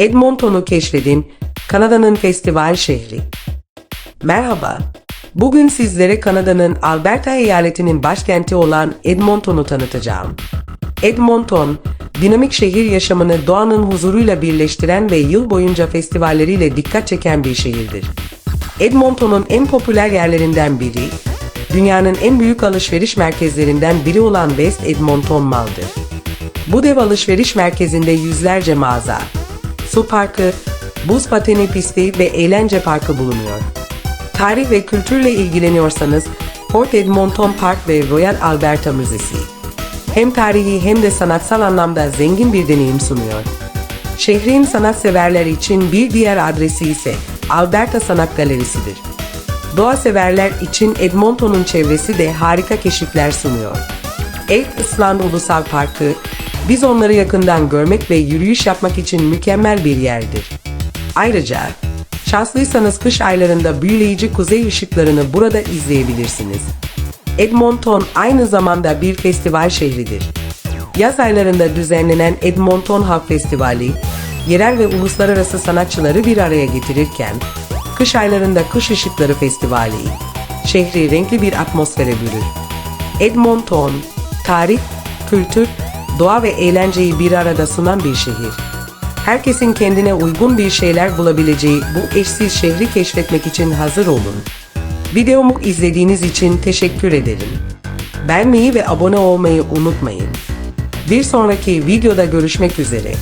Edmonton'u keşfedin, Kanada'nın festival şehri. Merhaba, bugün sizlere Kanada'nın Alberta eyaletinin başkenti olan Edmonton'u tanıtacağım. Edmonton, dinamik şehir yaşamını doğanın huzuruyla birleştiren ve yıl boyunca festivalleriyle dikkat çeken bir şehirdir. Edmonton'un en popüler yerlerinden biri, dünyanın en büyük alışveriş merkezlerinden biri olan West Edmonton Mall'dır. Bu dev alışveriş merkezinde yüzlerce mağaza, su parkı, buz pateni pisti ve eğlence parkı bulunuyor. Tarih ve kültürle ilgileniyorsanız Fort Edmonton Park ve Royal Alberta Müzesi hem tarihi hem de sanatsal anlamda zengin bir deneyim sunuyor. Şehrin sanatseverler için bir diğer adresi ise Alberta Sanat Galerisi'dir. Doğa severler için Edmonton'un çevresi de harika keşifler sunuyor. Elk Island Ulusal Parkı, biz onları yakından görmek ve yürüyüş yapmak için mükemmel bir yerdir. Ayrıca şanslıysanız kış aylarında büyüleyici kuzey ışıklarını burada izleyebilirsiniz. Edmonton aynı zamanda bir festival şehridir. Yaz aylarında düzenlenen Edmonton Halk Festivali, yerel ve uluslararası sanatçıları bir araya getirirken, kış aylarında Kış Işıkları Festivali, şehri renkli bir atmosfere bürür. Edmonton, tarih, kültür, doğa ve eğlenceyi bir arada sunan bir şehir. Herkesin kendine uygun bir şeyler bulabileceği bu eşsiz şehri keşfetmek için hazır olun. Videomu izlediğiniz için teşekkür ederim. Beğenmeyi ve abone olmayı unutmayın. Bir sonraki videoda görüşmek üzere.